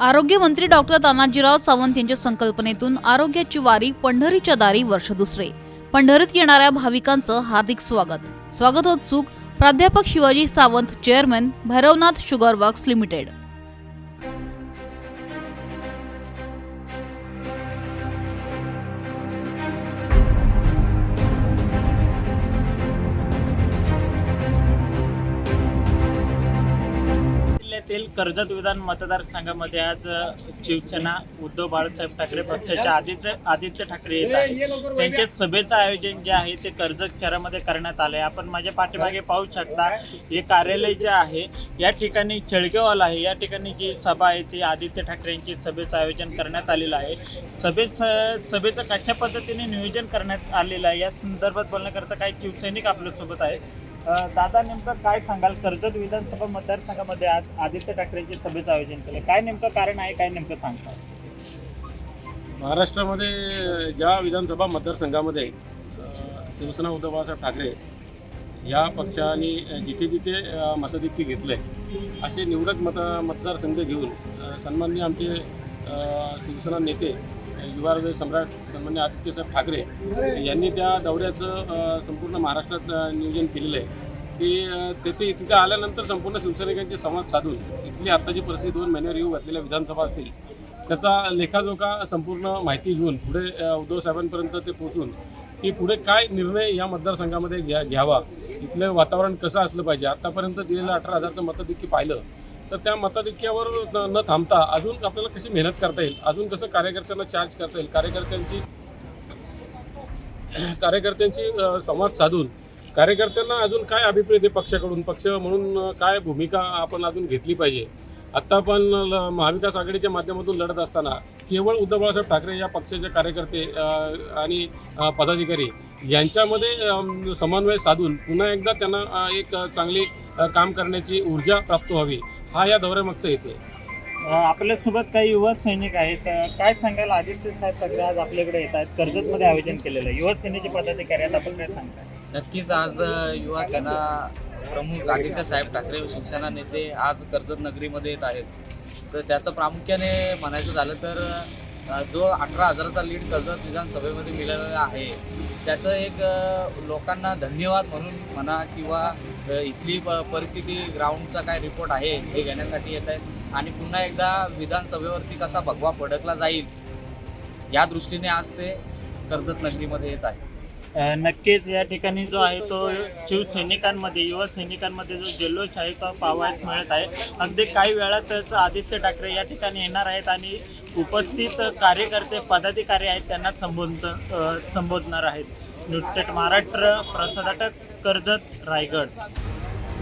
आरोग्यमंत्री डॉक्टर तानाजीराव सावंत यांच्या संकल्पनेतून आरोग्याची वारी पंढरीच्या दारी वर्ष दुसरे. पंढरीत येणाऱ्या भाविकांचं हार्दिक स्वागत. स्वागतोत्सुक प्राध्यापक Shivaji Sawant chairman Bhairavnath sugar works limited जिल्ह्यातील कर्जत विधान मतदारसंघामध्ये आज शिवसेना उद्धव बाळासाहेब ठाकरे पक्षाचे आदित्य आदित्य ठाकरे येत आहे त्यांच्या सभेचं आयोजन जे आहे ते कर्जत शहरामध्ये करण्यात आलं आहे आपण माझ्या पाठीमागे पाहू शकता हे कार्यालय जे आहे या ठिकाणी शेळकेवाल आहे. या ठिकाणी जी सभा आहे ती आदित्य ठाकरे यांची सभेचं आयोजन करण्यात आलेलं आहे. सभेत सभेचं कशा पद्धतीने नियोजन करण्यात आलेलं आहे या संदर्भात बोलण्याकरता काही शिवसैनिक आपल्यासोबत आहेत. दादा नेमकं काय सांगाल? कर्जत विधानसभा मतदारसंघामध्ये आज आदित्य ठाकरेंची सभेचं आयोजन केलं. काय नेमकं कारण आहे? काय नेमकं सांगता? महाराष्ट्रामध्ये ज्या विधानसभा मतदारसंघामध्ये शिवसेना उद्धव बाळासाहेब ठाकरे या पक्षाने जिथे जिथे अ, घेतलं आहे असे निवडक मत मतदारसंघ घेऊन सन्माननीय आमचे शिवसेना नेते अ, युवा सम्राट सन्मान्य आदित्यसाहेब ठाकरे यांनी त्या दौऱ्याचं संपूर्ण महाराष्ट्रात नियोजन केलेलं आहे. की तेथे तिथे आल्यानंतर संपूर्ण शिवसैनिकांचे संवाद साधून इथली आत्ताची परिस्थिती दोन महिन्यावर येऊ घातलेल्या विधानसभा असतील त्याचा लेखाजोखा संपूर्ण माहिती घेऊन पुढे उद्धव साहेबांपर्यंत ते पोहोचून की पुढे काय निर्णय या मतदारसंघामध्ये घ्या घ्यावा? इथलं वातावरण कसं असलं पाहिजे? आत्तापर्यंत दिलेलं अठरा हजारचं मतदेखील पाहिलं. तर त्या मताधिक्यावर न थांबता अजून आपल्याला कशी मेहनत करता येईल? अजून कसं कार्यकर्त्यांना चार्ज करता येईल? कार्यकर्त्यांची कार्यकर्त्यांची संवाद साधून कार्यकर्त्यांना अजून काय अभिप्रेत आहे पक्षाकडून? पक्ष म्हणून काय भूमिका आपण अजून घेतली पाहिजे? आत्ता आपण ल- महाविकास आघाडीच्या माध्यमातून लढत असताना केवळ उद्धव बाळासाहेब ठाकरे या पक्षाचे कार्यकर्ते आणि पदाधिकारी यांच्यामध्ये समन्वय साधून पुन्हा एकदा त्यांना एक चांगली काम करण्याची ऊर्जा प्राप्त व्हावी. हा या दौऱ्यामागचा येते अ, आपल्यासोबत काही युवा सैनिक आहेत. काय सांगाल? आदित्य साहेब ठाकरे आज आपल्याकडे येत आहेत कर्जतमध्ये आयोजन केलेलं आहे. युवा सेनेचे पदाधिकारी आहेत. आपण काय सांगताय नक्कीच आज युवा सेना प्रमुख आदित्य साहेब ठाकरे शिवसेना नेते आज कर्जत नगरीमध्ये येत आहेत. तर त्याचं प्रामुख्याने म्हणायचं झालं तर अ, जो अठरा हजाराचा लीड कर्जत विधानसभेमध्ये मिळालेला आहे त्याचं एक अ, लोकांना धन्यवाद म्हणून म्हणा किंवा इथली प- परिस्थिती ग्राउंडचा काय रिपोर्ट आहे हे घेण्यासाठी येत आहेत. आणि पुन्हा एकदा विधानसभेवरती कसा भगवा फडकला जाईल या दृष्टीने आज ते कर्जत नगरीमध्ये येत आहे नक्कीच या ठिकाणी जो आहे तो शिवसैनिकांमध्ये युवा सैनिकांमध्ये जो जल्लोष आहे तो पाहावयास मिळत आहे. अगदी काही वेळातच आदित्य ठाकरे या ठिकाणी येणार आहेत आणि उपस्थित कार्यकर्ते पदाधिकारी आहेत त्यांना संबोध संबोधणार आहेत. न्यूज महाराष्ट्र प्रसाद अटक कर्जत रायगड.